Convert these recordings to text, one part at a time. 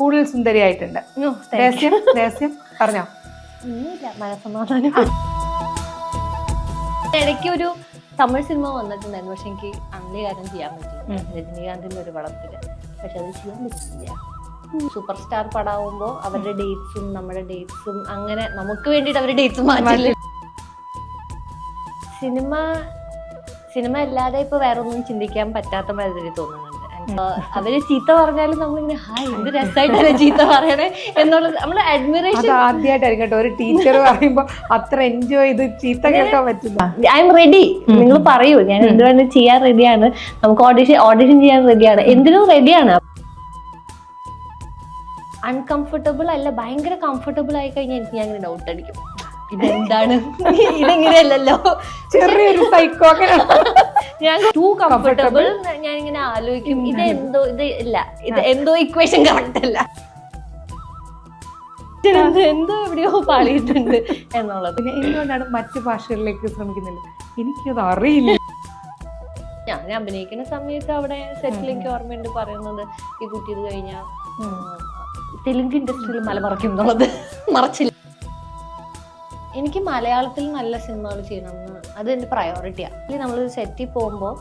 കൂടുതൽ സുന്ദരിയായിട്ടുണ്ട്. രഹസ്യം രഹസ്യം പറഞ്ഞോ? മനസമാധാനം ഇടയ്ക്ക് ഒരു തമിഴ് സിനിമ വന്നിട്ടുണ്ടായിരുന്നു. പക്ഷെ എനിക്ക് അംഗീകാരം ചെയ്യാൻ പറ്റില്ല രജനീകാന്തിന്റെ ഒരു പടത്തിൽ പക്ഷെ അത് ചെയ്യാൻ പറ്റില്ല സൂപ്പർ സ്റ്റാർ പടാവുമ്പോ അവരുടെ ഡേറ്റ്സും നമ്മുടെ ഡേറ്റ്സും അങ്ങനെ നമുക്ക് വേണ്ടിട്ട് അവരുടെ ഡേറ്റ്സും മാറ്റില്ല. സിനിമ സിനിമ അല്ലാതെ ഇപ്പൊ വേറെ ഒന്നും ചിന്തിക്കാൻ പറ്റാത്ത മാതിരി തോന്നുന്നുണ്ട് അപ്പൊ അവർ ചീത്ത പറഞ്ഞാലും നമ്മളിങ്ങനെ ഹായ് എന്ത് രസമായിട്ടല്ലേ ചീത്ത പറയണേ? എന്നുള്ളത് നമ്മൾ അഡ്മിറേഷൻ ആദ്യമായിട്ടായിരിക്കും കേട്ടോ. ഒരു ടീച്ചർ പറയുമ്പോ അത്ര എൻജോയ് ചെയ്ത് ചീത്ത കേൾക്കാൻ പറ്റില്ല. ഐ എം റെഡി നിങ്ങൾ പറയൂ. ഞാൻ എന്ത് വേണം ചെയ്യാൻ റെഡിയാണ് നമുക്ക് ഓഡിഷൻ ഓഡിഷൻ ചെയ്യാൻ റെഡിയാണ് എന്തിനും റെഡിയാണ് അൺകംഫർട്ടബിൾ അല്ല ഭയങ്കര കംഫർട്ടബിൾ ആയി കഴിഞ്ഞാൽ എനിക്ക് ഞാൻ ഇങ്ങനെ ഡൗട്ട് അടിക്കും. ഇതെന്താണ്? ഇതെങ്ങനെയല്ലല്ലോ? ചെറിയൊരു സൈക്കോ ഞാൻ ടു കംഫർട്ടബിൾ ഞാൻ ഇങ്ങനെ ആലോചിക്കും. ഇത് എന്തോ ഇത് ഇല്ല. ഇത് എന്തോ ഇക്വേഷൻ കറക്റ്റ് അല്ല. എന്തോ എവിടെയോ പാളിയിട്ടുണ്ട് എന്നുള്ളത്. പിന്നെ എന്തുകൊണ്ടാണ് മറ്റു ഭാഷകളിലേക്ക് ശ്രമിക്കുന്നില്ല? എനിക്കത് അറിയില്ല. ഞാൻ അഭിനയിക്കുന്ന സമയത്ത് അവിടെ സെറ്റിലേക്ക് ഓർമ്മയുണ്ട് പറയുന്നത് ഈ കുട്ടി ഇത് കഴിഞ്ഞാൽ തെലുങ്ക് ഇൻഡസ്ട്രിയിൽ മല മറയ്ക്കും എന്നുള്ളത്. മറച്ചില്ല. എനിക്ക് മലയാളത്തിൽ നല്ല സിനിമകൾ ചെയ്യണമെന്ന് അത് എന്റെ പ്രയോറിറ്റിയാണ് നമ്മൾ സെറ്റിൽ പോകുമ്പോൾ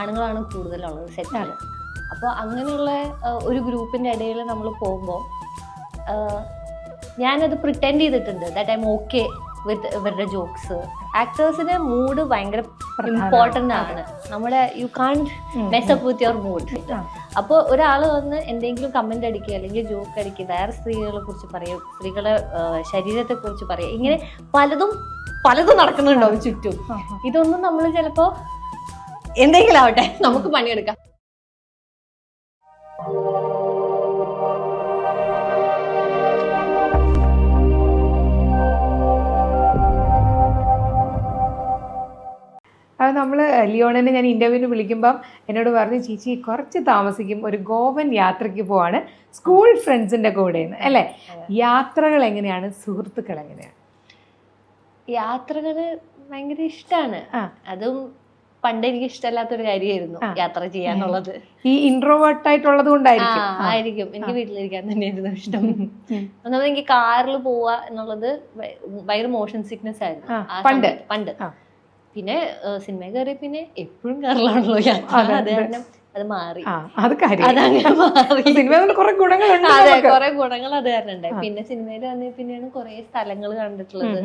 ആണുങ്ങളാണ് കൂടുതലുള്ളത് സെറ്റിൽ അപ്പോൾ അങ്ങനെയുള്ള ഒരു ഗ്രൂപ്പിന്റെ ഇടയിൽ നമ്മൾ പോകുമ്പോൾ ഞാനത് പ്രിറ്റൻഡ് ചെയ്തിട്ടുണ്ട് ദാറ്റ് ഐ ഓക്കെ വിത്ത് ഇവരുടെ ജോക്സ് ആക്ടേഴ്സിന്റെ മൂഡ് ഭയങ്കര ഇമ്പോർട്ടന്റ് ആണ്. നമ്മുടെ you can mess up with your mood. അപ്പോൾ ഒരാൾ വന്ന് എന്തെങ്കിലും കമന്റ് അടിക്കുക അല്ലെങ്കിൽ ജോക്ക് അടിക്കുക വേറെ സ്ത്രീകളെ കുറിച്ച് പറയും സ്ത്രീകളെ ശരീരത്തെ കുറിച്ച് പറയും ഇങ്ങനെ പലതും പലതും നടക്കുന്നുണ്ടാവും ചുറ്റും. ഇതൊന്നും നമ്മൾ ചിലപ്പോ എന്തെങ്കിലും ആവട്ടെ നമുക്ക് പണിയെടുക്കാം നമ്മൾ ലിയോണനെ ഞാൻ ഇന്റർവ്യൂവിന് വിളിക്കുമ്പം എന്നോട് പറഞ്ഞു ചേച്ചി കുറച്ച് താമസിക്കും. ഒരു ഗോവൻ യാത്രയ്ക്ക് പോവാണ്. സ്കൂൾ ഫ്രണ്ട്സിന്റെ കൂടെയെന്ന് അല്ലേ? യാത്രകൾ എങ്ങനെയാണ്? സുഹൃത്തുക്കൾ എങ്ങനെയാണ്? യാത്രകൾ ഭയങ്കര ഇഷ്ടമാണ്. അതും പണ്ട് എനിക്ക് ഇഷ്ടമല്ലാത്തൊരു കാര്യമായിരുന്നു യാത്ര ചെയ്യാന്നുള്ളത് ഈ ഇൻട്രോവേർട്ട് ആയിട്ടുള്ളത് കൊണ്ടായിരിക്കും. ആയിരിക്കും. എനിക്ക് വീട്ടിലിരിക്കാൻ തന്നെയായിരുന്നു ഇഷ്ടം. ഒന്നാമത് എനിക്ക് കാറിൽ പോവാ എന്നുള്ളത് ഭയങ്കര മോഷൻ സിക്നസ് ആയിരുന്നു. പണ്ട്. പണ്ട്. പിന്നെ സിനിമ കയറി പിന്നെ എപ്പോഴും കയറലാണല്ലോ യാത്ര. അതെ, അത് അതെ. കാരണം അത് മാറി. അത് കാര്യം. അതങ്ങനെ മാറി. സിനിമ കൊണ്ട് കുറെ ഗുണങ്ങളുണ്ട് അതെ. കുറെ ഗുണങ്ങൾ അത് കാരണം ഉണ്ടായി പിന്നെ സിനിമയിൽ വന്ന പിന്നെയാണ് കുറെ സ്ഥലങ്ങൾ കണ്ടിട്ടുള്ളത്.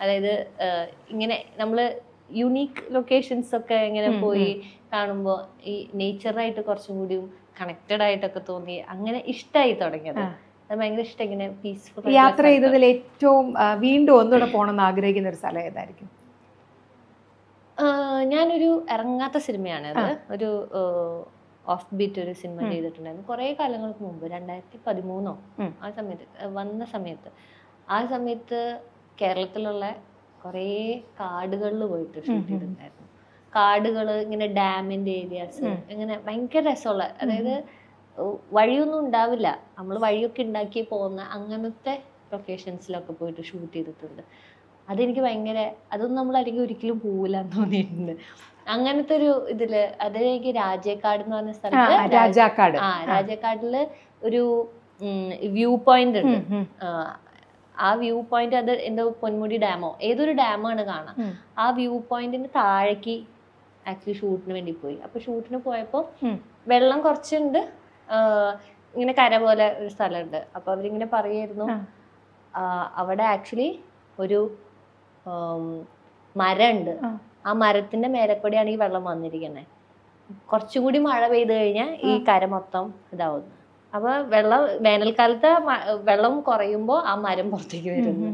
അതായത് ഇങ്ങനെ നമ്മൾ യുണീക്ക് ലൊക്കേഷൻസ് ഒക്കെ ഇങ്ങനെ പോയി കാണുമ്പോൾ ഈ നേച്ചറായിട്ട് കുറച്ചും കൂടി കണക്റ്റഡ് ആയിട്ടൊക്കെ തോന്നി. അങ്ങനെ ഇഷ്ടമായി തുടങ്ങിയത്. ഭയങ്കര ഇഷ്ടം ഇങ്ങനെ പീസ്ഫുൾ യാത്ര ചെയ്തതിൽ ഏറ്റവും വീണ്ടും ഒന്നുകൂടെ പോകണമെന്ന് ആഗ്രഹിക്കുന്ന ഒരു സ്ഥലം ഏതായിരിക്കും? ഞാനൊരു ഇറങ്ങാത്ത സിനിമയാണ്. അത് ഒരു ഓഫ് ബീറ്റ് ഒരു സിനിമ ചെയ്തിട്ടുണ്ടായിരുന്നു. കുറെ കാലങ്ങൾക്ക് മുമ്പ് രണ്ടായിരത്തി പതിമൂന്നോ ആ സമയത്ത് വന്ന സമയത്ത്. ആ സമയത്ത് കേരളത്തിലുള്ള കുറേ കാടുകളിൽ പോയിട്ട് ഷൂട്ട് ചെയ്തിട്ടുണ്ടായിരുന്നു. കാടുകൾ ഇങ്ങനെ ഡാമിന്റെ ഏരിയാസ് ഇങ്ങനെ ഭയങ്കര രസമുള്ള അതായത് വഴിയൊന്നും ഉണ്ടാവില്ല. നമ്മൾ വഴിയൊക്കെ ഉണ്ടാക്കി പോകുന്ന അങ്ങനത്തെ ലൊക്കേഷൻസിലൊക്കെ പോയിട്ട് ഷൂട്ട് ചെയ്തിട്ടുണ്ട്. അതെനിക്ക് ഭയങ്കര അതൊന്നും നമ്മൾ അല്ലെങ്കിൽ ഒരിക്കലും പോവില്ല എന്ന് തോന്നിയിട്ടുണ്ട്. അങ്ങനത്തെ ഒരു ഇതിൽ അത് എനിക്ക് രാജേക്കാട് എന്ന് പറഞ്ഞ സ്ഥലത്ത് രാജ- രാജാക്കാട്. ആ രാജാക്കാടിൽ ഒരു വ്യൂ പോയിന്റ് ഉണ്ട്. ആ, വ്യൂ പോയിന്റ് അത് എന്തോ പൊന്മുടി ഡാമോ ഏതൊരു ഡാമാണ് കാണാം. ആ വ്യൂ പോയിന്റിന് താഴേക്ക് ആക്ച്വലി ഷൂട്ടിന് വേണ്ടി പോയി. അപ്പൊ ഷൂട്ടിന് പോയപ്പോ വെള്ളം കുറച്ചുണ്ട്. ഇങ്ങനെ കര പോലെ ഒരു സ്ഥലമുണ്ട്. അപ്പൊ അവരിങ്ങനെ പറയായിരുന്നു അവിടെ ആക്ച്വലി ഒരു മരമുണ്ട്. ആ. മരത്തിന്റെ മേലെക്കൂടെയാണ് ഈ വെള്ളം വന്നിരിക്കുന്നത് കുറച്ചും കൂടി മഴ പെയ്തു കഴിഞ്ഞാൽ ഈ കര മൊത്തം ഇതാവും അപ്പൊ വെള്ളം വേനൽക്കാലത്ത് വെള്ളം കുറയുമ്പോൾ ആ മരം പുറത്തേക്ക് വരുന്നു.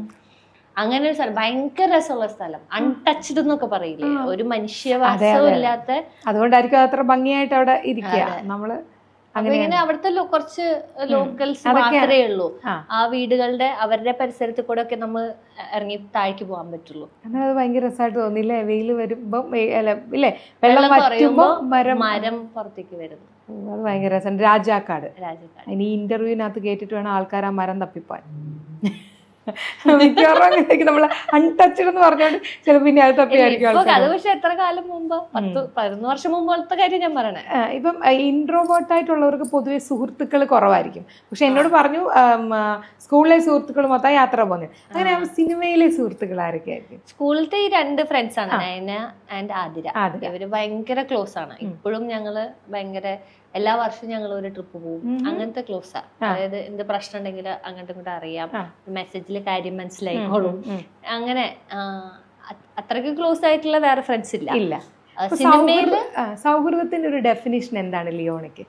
അങ്ങനെ ഒരു സ്ഥലം ഭയങ്കര രസമുള്ള സ്ഥലം. അൺടച്ച്ഡ് എന്നൊക്കെ പറയില്ലേ? ഒരു മനുഷ്യവാസവും ഇല്ലാത്ത അതുകൊണ്ടായിരിക്കും അത്ര ഭംഗിയായിട്ട് അവിടെ ഇരിക്കുക. നമ്മൾ അപ്പൊ ഇങ്ങനെ അവിടുത്തെ കുറച്ച് ലോക്കൽസ് മാത്രമേ ഉള്ളൂ. ആ. വീടുകളുടെ അവരുടെ പരിസരത്ത് കൂടെ ഒക്കെ നമ്മൾ ഇറങ്ങി താഴേക്ക് പോകാൻ പറ്റുള്ളൂ. എന്നാൽ അത് ഭയങ്കര രസമായിട്ട് തോന്നില്ലേ വെയിൽ വരുമ്പം ഇല്ലേ? വെള്ളം വറ്റുമ്പോ മരം മരം പുറത്തേക്ക് വരുന്നു. അത് ഭയങ്കര രസം രാജാക്കാട്. രാജാക്കാട്. ഇനി ഇന്റർവ്യൂവിനകത്ത് കേട്ടിട്ട് വേണം ആൾക്കാർ ആ മരം തപ്പിപ്പോൻ. മിക്കവാറും അങ്ങനെയൊക്കെ നമ്മൾ അൺടച്ച്ഡ് എന്ന് പറഞ്ഞോണ്ട് ചിലപ്പോൾ പിന്നെ അത് തപ്പിയായിരിക്കും അത് പക്ഷെ എത്ര കാലം മുമ്പ്? പത്ത് പതിനൊന്ന് വർഷം മുമ്പത്തെ കാര്യം ഞാൻ പറയണേ. ഇപ്പം ഇൻട്രോവേർട്ട് ആയിട്ടുള്ളവർക്ക് പൊതുവെ സുഹൃത്തുക്കൾ കുറവായിരിക്കും. പക്ഷെ എന്നോട് പറഞ്ഞു സ്കൂളിലെ സുഹൃത്തുക്കൾ മൊത്തം യാത്ര പോകുന്നത്. അങ്ങനെ സിനിമയിലെ സുഹൃത്തുക്കൾ ആരൊക്കെയായിരിക്കും സ്കൂളിലത്തെ ഈ രണ്ട് ഫ്രണ്ട്സ് ആണ് നയന ആൻഡ് ആതിര. ഇവർ ഭയങ്കര ക്ലോസ് ആണ്. ഇപ്പോഴും ഞങ്ങൾ ഭയങ്കര എല്ലാ വർഷവും ഞങ്ങൾ ഒരു ട്രിപ്പ് പോകും അങ്ങനത്തെ ക്ലോസ് ആ. അതായത് എന്ത് പ്രശ്നം ഉണ്ടെങ്കിൽ അങ്ങോട്ടും ഇങ്ങോട്ടും അറിയാം. മെസ്സേജിൽ കാര്യം മനസ്സിലായിക്കോളും. അങ്ങനെ അത്രയ്ക്ക് ക്ലോസ് ആയിട്ടുള്ള വേറെ ഫ്രണ്ട്സ് ഇല്ല. ഇല്ല. സിനിമയിൽ സിനിമയിൽ സൗഹൃദത്തിന്റെ ഒരു ഡെഫിനിഷൻ എന്താണ് ലിയോണയ്ക്ക്?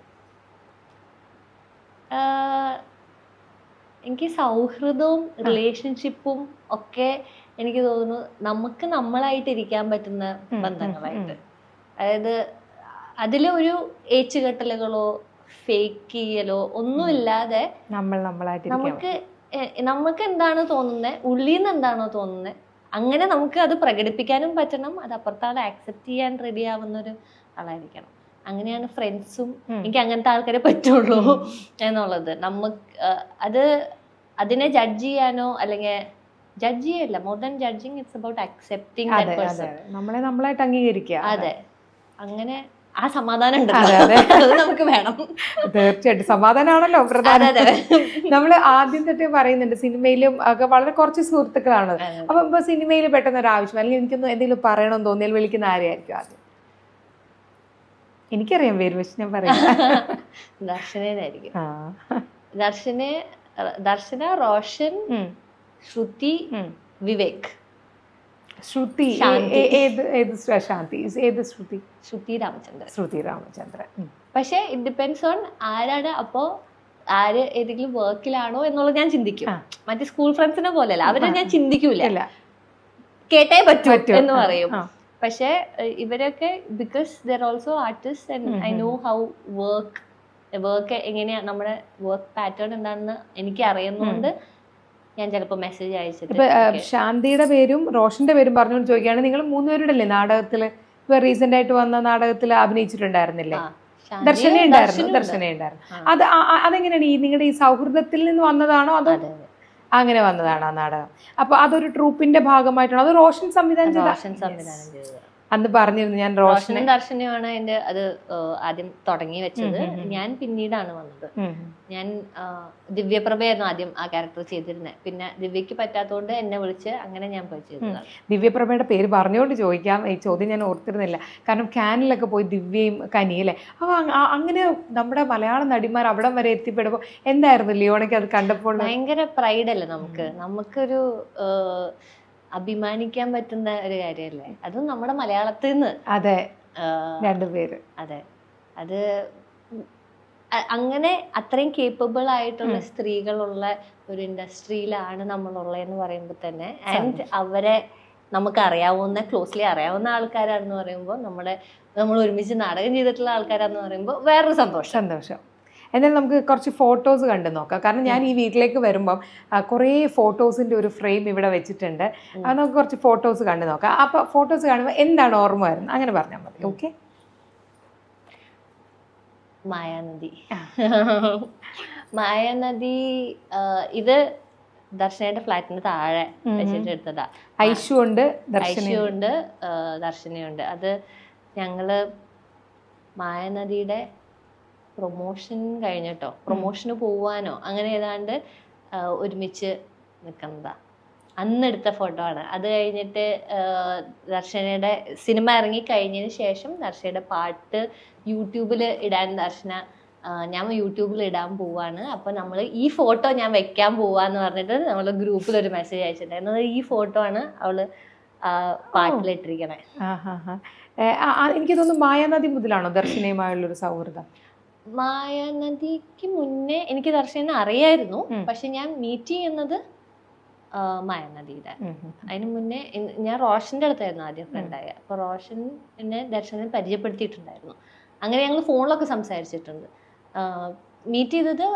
എനിക്ക് സൗഹൃദവും റിലേഷൻഷിപ്പും ഒക്കെ എനിക്ക് തോന്നുന്നു നമുക്ക് നമ്മളായിട്ട് ഇരിക്കാൻ പറ്റുന്ന ബന്ധങ്ങളായിട്ട്. അതായത് അതിൽ ഒരു ഏച്ചുകെട്ടലുകളോ ഫേക്ക് ചെയ്യലോ ഒന്നുമില്ലാതെ നമ്മൾ നമ്മളായിട്ട് നമുക്ക് നമുക്ക് എന്താണ് തോന്നുന്നത് ഉള്ളിൽ നിന്ന് എന്താണോ തോന്നുന്നത് അങ്ങനെ നമുക്ക് അത് പ്രകടിപ്പിക്കാനും പറ്റണം അത് അപ്പുറത്താൾ ആക്സെപ്റ്റ് ചെയ്യാൻ റെഡി ആവുന്ന ഒരു ആളായിരിക്കണം. അങ്ങനെയാണ് ഫ്രണ്ട്സും എനിക്ക് അങ്ങനത്തെ ആൾക്കാരെ പറ്റുള്ളൂ എന്നുള്ളത്. നമുക്ക് അത് അതിനെ ജഡ്ജ് ചെയ്യാനോ അല്ലെങ്കിൽ ജഡ്ജ് ചെയ്യല്ല more than judging it's about accepting. നമ്മളെ നമ്മളായിട്ട് അംഗീകരിക്കുക അതെ. അങ്ങനെ ആ സമാധാനം അതെ, നമുക്ക് വേണം. തീർച്ചയായിട്ടും. സമാധാനമാണല്ലോ പ്രധാന. നമ്മൾ ആദ്യം തൊട്ടേ പറയുന്നുണ്ട് സിനിമയിലും ഒക്കെ വളരെ കുറച്ച് സുഹൃത്തുക്കളാണ്. അപ്പൊ ഇപ്പൊ സിനിമയിൽ പെട്ടെന്ന് ഒരു ആവശ്യം അല്ലെങ്കിൽ എനിക്കൊന്നും എന്തെങ്കിലും പറയണമെന്ന് തോന്നിയാൽ വിളിക്കുന്ന ആരെയായിരിക്കും ആദ്യം? എനിക്കറിയാം പേര് പക്ഷെ ഞാൻ പറയാം. ദർശനായിരിക്കും ദർശന ദർശനെ ദർശന റോഷൻ ശ്രുതി വിവേക്. ശ്രുതി ഏത് ഏത് ശാന്തി ഏത് ശ്രുതി? ശ്രുതി രാമചന്ദ്രൻ. ശ്രുതി രാമചന്ദ്രൻ. പക്ഷേ ഇറ്റ് ഡിപ്പെൻസ് ഓൺ ആരാണ് അപ്പോ ആര് ഏതെങ്കിലും വർക്കിലാണോ എന്നുള്ളത് ഞാൻ ചിന്തിക്കും. മറ്റേ സ്കൂൾ ഫ്രണ്ട്സിനെ പോലെയല്ല. അവരെ ഞാൻ ചിന്തിക്കൂല. കേട്ടേ പറ്റൂ എന്ന് പറയും. പക്ഷേ പക്ഷെ ഇവരൊക്കെ because they're also artist and I know how work work എങ്ങനെയാ നമ്മുടെ വർക്ക് പാറ്റേൺ എന്താണെന്ന് എനിക്ക് അറിയുന്നതുകൊണ്ട് ഞാൻ ചിലപ്പോൾ മെസ്സേജ് അയച്ചിട്ട് ശാന്തിയുടെ പേരും റോഷന്റെ പേരും പറഞ്ഞുകൊണ്ട് ചോദിക്കുകയാണ് നിങ്ങൾ മൂന്നുപേരുടെ അല്ലേ നാടകത്തിൽ ഇപ്പൊ റീസെന്റ് ആയിട്ട് വന്ന നാടകത്തിൽ അഭിനയിച്ചിട്ടുണ്ടായിരുന്നില്ലേ? ദർശന ഉണ്ടായിരുന്നു ദർശനും ഉണ്ടായിരുന്നു അത് അതെങ്ങനെയാണ്? ഈ നിങ്ങളുടെ ഈ സൗഹൃദത്തിൽ നിന്ന് വന്നതാണോ അതോ അങ്ങനെ വന്നതാണോ ആ നാടകം? അപ്പൊ അതൊരു ട്രൂപ്പിന്റെ ഭാഗമായിട്ടാണോ? അത് റോഷൻ സംവിധാനം ചെയ്ത റോഷൻ സംവിധാനം ചെയ്തത് അന്ന് പറഞ്ഞിരുന്നു ഞാൻ റോഷനെ ദർശനയുമാണ് എന്റെ അത് ആദ്യം തുടങ്ങി വെച്ചത്. ഞാൻ പിന്നീടാണ് വന്നത്. ഞാൻ ദിവ്യപ്രഭയായിരുന്നു ആദ്യം ആ ക്യാരക്ടർ ചെയ്തിരുന്നത് പിന്നെ ദിവ്യക്ക് പറ്റാത്തതുകൊണ്ട് എന്നെ വിളിച്ച് അങ്ങനെ ഞാൻ പോയി ചെയ്തത് ദിവ്യപ്രഭയുടെ പേര് പറഞ്ഞുകൊണ്ട് ചോദിക്കാം. ഈ ചോദ്യം ഞാൻ ഓർത്തിരുന്നില്ല. കാരണം കാനിലൊക്കെ പോയി ദിവ്യയും കനി അല്ലേ? അപ്പൊ അങ്ങനെ നമ്മുടെ മലയാള നടിമാർ അവിടം വരെ എത്തിപ്പെടുമ്പോൾ എന്തായിരുന്നു ലിയോണയ്ക്ക് അത് കണ്ടപ്പോൾ? ഭയങ്കര പ്രൈഡ് അല്ലേ നമുക്ക്? നമുക്കൊരു അഭിമാനിക്കാൻ പറ്റുന്ന ഒരു കാര്യമല്ലേ അതും നമ്മുടെ മലയാളത്തിൽ നിന്ന് അതെ രണ്ടുപേര് അതെ. അത് അങ്ങനെ അത്രയും കേപ്പബിൾ ആയിട്ടുള്ള സ്ത്രീകളുള്ള ഒരു ഇൻഡസ്ട്രിയിലാണ് നമ്മളുള്ളതെന്ന് പറയുമ്പോൾ തന്നെ ആൻഡ് അവരെ നമുക്ക് അറിയാവുന്ന ക്ലോസ്ലി അറിയാവുന്ന ആൾക്കാരാണെന്ന് പറയുമ്പോൾ നമ്മുടെ നമ്മൾ ഒരുമിച്ച് നാടകം ചെയ്തിട്ടുള്ള ആൾക്കാരാണെന്ന് പറയുമ്പോൾ വേറൊരു സന്തോഷം. സന്തോഷം. എന്നാൽ നമുക്ക് കുറച്ച് ഫോട്ടോസ് കണ്ടു നോക്കാം. കാരണം ഞാൻ ഈ വീട്ടിലേക്ക് വരുമ്പം കുറേ ഫോട്ടോസിന്റെ ഒരു ഫ്രെയിം ഇവിടെ വെച്ചിട്ടുണ്ട്. അത് നമുക്ക് കുറച്ച് ഫോട്ടോസ് കണ്ടു നോക്കാം. അപ്പോൾ ഫോട്ടോസ് കാണുമ്പോൾ എന്താണ് ഓർമ്മ വരുന്നത്? അങ്ങനെ പറഞ്ഞാൽ മതി. ഓക്കെ മായാനദി. മായാനദി ഇത് ദർശനയുടെ ഫ്ലാറ്റിന് താഴെ വെച്ചിട്ട് എടുത്തതാ. ഐഷു ഉണ്ട് ഐശ്വയുണ്ട് ദർശനയുണ്ട് അത് ഞങ്ങൾ മായാനദിയുടെ പ്രൊമോഷൻ കഴിഞ്ഞിട്ടോ? പ്രൊമോഷന് പോവാനോ? അങ്ങനെ ഏതാണ്ട് ഒരുമിച്ച് നിൽക്കുന്നതാ. അന്നെടുത്ത ഫോട്ടോ ആണ്. അത് കഴിഞ്ഞിട്ട് ദർശനയുടെ സിനിമ ഇറങ്ങി കഴിഞ്ഞതിന് ശേഷം ദർശനയുടെ പാട്ട് യൂട്യൂബിൽ ഇടാൻ ദർശന ഞാൻ യൂട്യൂബിൽ ഇടാൻ പോവാണ്. അപ്പൊ നമ്മൾ ഈ ഫോട്ടോ ഞാൻ വെക്കാൻ പോവാന്ന് പറഞ്ഞിട്ട് നമ്മൾ ഗ്രൂപ്പിൽ ഒരു മെസ്സേജ് അയച്ചിട്ടുണ്ടായിരുന്നു. അത് ഈ ഫോട്ടോ ആണ് അവൾ പാട്ടിലിട്ടിരിക്കണേ എനിക്ക് തോന്നുന്നു മായാനദി മുതലാണോ ദർശനയുമായുള്ള ഒരു സൗഹൃദം? മായാനദിക്ക് മുന്നേ എനിക്ക് ദർശനെ അറിയായിരുന്നു. പക്ഷെ ഞാൻ മീറ്റ് ചെയ്യുന്നത് മായാനദിയുടെ. അതിന് മുന്നേ ഞാൻ റോഷന്റെ അടുത്തായിരുന്നു ആദ്യം ഫ്രണ്ടായ അപ്പൊ റോഷൻ എന്നെ ദർശനം പരിചയപ്പെടുത്തിയിട്ടുണ്ടായിരുന്നു. അങ്ങനെ ഞങ്ങൾ ഫോണിലൊക്കെ സംസാരിച്ചിട്ടുണ്ട്. മീറ്റ് ചെയ്തത്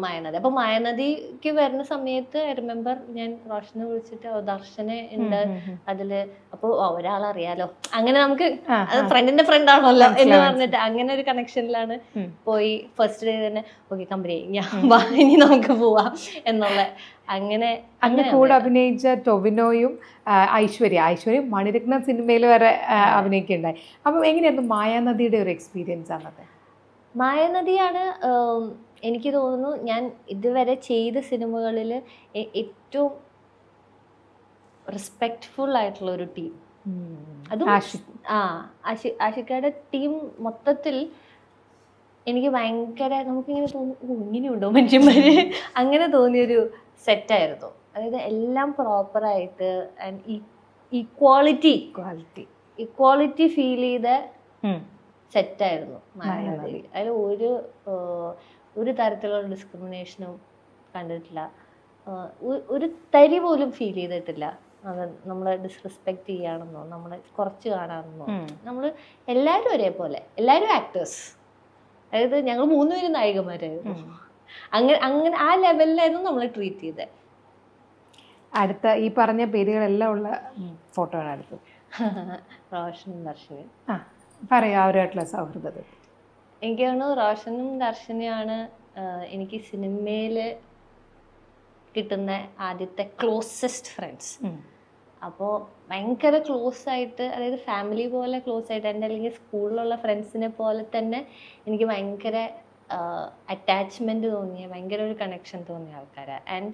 മായനദി. അപ്പൊ മായനദിക്ക് വരുന്ന സമയത്ത് ഐ റിമെമ്പർ ഞാൻ റോഷനെ വിളിച്ചിട്ട് "ഓ, ദർശന ഉണ്ട് അതിൽ. അപ്പൊ "ഓ, ഒരാളറിയാലോ? അങ്ങനെ നമുക്ക് അത് ഫ്രണ്ടിന്റെ ഫ്രണ്ട് ആണല്ലോ എന്ന് പറഞ്ഞിട്ട് അങ്ങനെ ഒരു കണക്ഷനിലാണ് പോയി. ഫസ്റ്റ് ഡേ തന്നെ ഓക്കെ കമ്പനി ഞാൻ ഇനി നമുക്ക് പോവാം എന്നുള്ള. അങ്ങനെ അങ്ങനെ കൂടെ അഭിനയിച്ച ടൊവിനോയും ഐശ്വര്യ. ഐശ്വര്യ മണിരത്ന സിനിമയിൽ വരെ അഭിനയിക്കുണ്ടായി അപ്പൊ എങ്ങനെയായിരുന്നു മായാനദിയുടെ ഒരു എക്സ്പീരിയൻസ് അന്നത്തെ? മായനദിയാണ് എനിക്ക് തോന്നുന്നു ഞാൻ ഇതുവരെ ചെയ്ത സിനിമകളിൽ ഏറ്റവും റെസ്പെക്ട്ഫുൾ ആയിട്ടുള്ള ഒരു ടീം അതും ആ ആഷി ആഷിക്കയുടെ ടീം മൊത്തത്തിൽ എനിക്ക് ഭയങ്കര നമുക്കിങ്ങനെ തോന്നി "ഓ, ഇങ്ങനെയുണ്ടോ മനുഷ്യന്മാര്? അങ്ങനെ തോന്നിയൊരു സെറ്റായിരുന്നു അതായത് എല്ലാം പ്രോപ്പറായിട്ട് and equality quality equality feel ചെയ്ത സെറ്റായിരുന്നു അതിൽ ഒരു ഒരു തരത്തിലുള്ള ഡിസ്ക്രിമിനേഷനും കണ്ടിട്ടില്ല. ഒരു തരി പോലും ഫീൽ ചെയ്തിട്ടില്ല. അത് നമ്മളെ ഡിസ്റെസ്പെക്ട് ചെയ്യാണെന്നോ നമ്മളെ കുറച്ച് കാണാമെന്നോ. നമ്മൾ എല്ലാവരും ഒരേപോലെ. എല്ലാവരും ആക്ടേഴ്സ് അതായത് ഞങ്ങൾ മൂന്നുപേരും നായികമാരായിരുന്നു. അങ്ങനെ അങ്ങനെ ആ ലെവലിലായിരുന്നു നമ്മളെ ട്രീറ്റ് ചെയ്തത് അടുത്ത ഈ പറഞ്ഞ പേരുകളെല്ലാം ഉള്ള ഫോട്ടോ ആണ് അടുത്തത്. ദർശനും. ആ. പറയാം അവരുമായിട്ടുള്ള സൗഹൃദത്തിൽ. എനിക്ക് തോന്നുന്നു റോഷനും ദർശനയാണ് എനിക്ക് സിനിമയിൽ കിട്ടുന്ന ആദ്യത്തെ ക്ലോസസ്റ്റ് ഫ്രണ്ട്സ് അപ്പോൾ ഭയങ്കര ക്ലോസ് ആയിട്ട് അതായത് ഫാമിലി പോലെ ക്ലോസ് ആയിട്ട് എന്റെ അല്ലെങ്കിൽ സ്കൂളിലുള്ള ഫ്രണ്ട്സിനെ പോലെ തന്നെ എനിക്ക് ഭയങ്കര അറ്റാച്ച്മെന്റ് തോന്നിയ ഭയങ്കര ഒരു കണക്ഷൻ തോന്നിയ ആൾക്കാരാണ് ആൻഡ്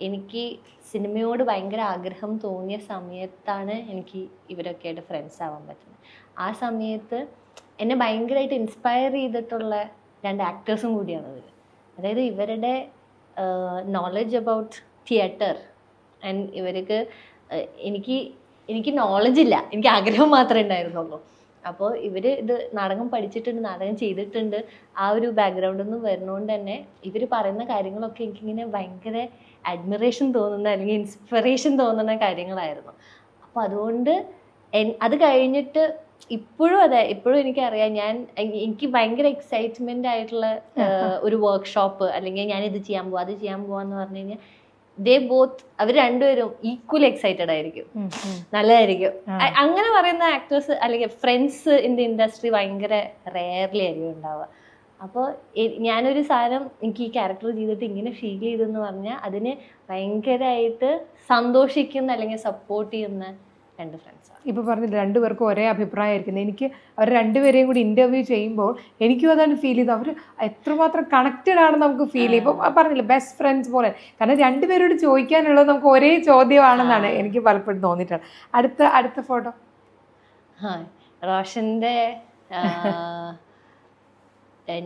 എനിക്ക് സിനിമയോട് ഭയങ്കര ആഗ്രഹം തോന്നിയ സമയത്താണ് എനിക്ക് ഇവരൊക്കെ ആയിട്ട് ഫ്രണ്ട്സ് ആവാൻ പറ്റുന്നത്. ആ സമയത്ത് എന്നെ ഭയങ്കരമായിട്ട് ഇൻസ്പയർ ചെയ്തിട്ടുള്ള രണ്ട് ആക്ടേഴ്സും കൂടിയാണ് ഇവർ അതായത് ഇവരുടെ നോളജ് അബൌട്ട് തിയേറ്റർ ആൻഡ് ഇവർക്ക് എനിക്ക് എനിക്ക് നോളജ് ഇല്ല. എനിക്ക് ആഗ്രഹം മാത്രമേ ഉണ്ടായിരുന്നുള്ളൂ. അപ്പോൾ ഇവർ ഇത് നാടകം പഠിച്ചിട്ടുണ്ട് നാടകം ചെയ്തിട്ടുണ്ട്. ആ ഒരു ബാക്ക്ഗ്രൗണ്ടിൽ നിന്ന് വരുന്നതുകൊണ്ട് തന്നെ ഇവർ പറയുന്ന കാര്യങ്ങളൊക്കെ എനിക്കിങ്ങനെ ഭയങ്കര അഡ്മിറേഷൻ തോന്നുന്ന അല്ലെങ്കിൽ ഇൻസ്പിറേഷൻ തോന്നുന്ന കാര്യങ്ങളായിരുന്നു. അപ്പോൾ അതുകൊണ്ട് എൻ- അത് കഴിഞ്ഞിട്ട് ഇപ്പോഴും അതെ ഇപ്പോഴും എനിക്കറിയാം. ഞാൻ എനിക്ക് ഭയങ്കര എക്സൈറ്റ്മെന്റ് ആയിട്ടുള്ള ഒരു വർക്ക്ഷോപ്പ് അല്ലെങ്കിൽ ഞാൻ ഇത് ചെയ്യാൻ പോവാ അത് ചെയ്യാൻ പോവാന്ന് പറഞ്ഞു കഴിഞ്ഞാൽ ദേ ബോത്ത് അവർ രണ്ടുപേരും ഈക്വൽ എക്സൈറ്റഡ് ആയിരിക്കും. നല്ലതായിരിക്കും. അങ്ങനെ പറയുന്ന ആക്ടേഴ്സ് അല്ലെങ്കിൽ ഫ്രണ്ട്സ് ഇൻ ദി ഇൻഡസ്ട്രി ഭയങ്കര റെയർലി ആയിരിക്കും ഉണ്ടാവുക. അപ്പോൾ ഞാനൊരു സാധനം എനിക്ക് ഈ ക്യാരക്ടർ ചെയ്തിട്ട് ഇങ്ങനെ ഫീൽ ചെയ്തെന്ന് പറഞ്ഞാൽ അതിന് ഭയങ്കരമായിട്ട് സന്തോഷിക്കുന്ന അല്ലെങ്കിൽ സപ്പോർട്ട് ചെയ്യുന്ന രണ്ട് ഫ്രണ്ട്സാണ് ഇപ്പോൾ പറഞ്ഞ രണ്ടുപേർക്കും ഒരേ അഭിപ്രായമായിരിക്കുന്നത് എനിക്ക് അവർ രണ്ടുപേരെയും കൂടി ഇന്റർവ്യൂ ചെയ്യുമ്പോൾ എനിക്കും അതാണ് ഫീൽ ചെയ്തത്. അവർ എത്രമാത്രം കണക്റ്റഡ് ആണെന്ന് നമുക്ക് ഫീൽ ചെയ്യും. ഇപ്പം പറഞ്ഞില്ല ബെസ്റ്റ് ഫ്രണ്ട്സ് പോലെ. കാരണം രണ്ടുപേരോട് ചോദിക്കാനുള്ളത് നമുക്ക് ഒരേ ചോദ്യമാണെന്നാണ് എനിക്ക് പലപ്പോഴും തോന്നിയിട്ടുള്ളത്. അടുത്ത അടുത്ത ഫോട്ടോ റോഷന്റെ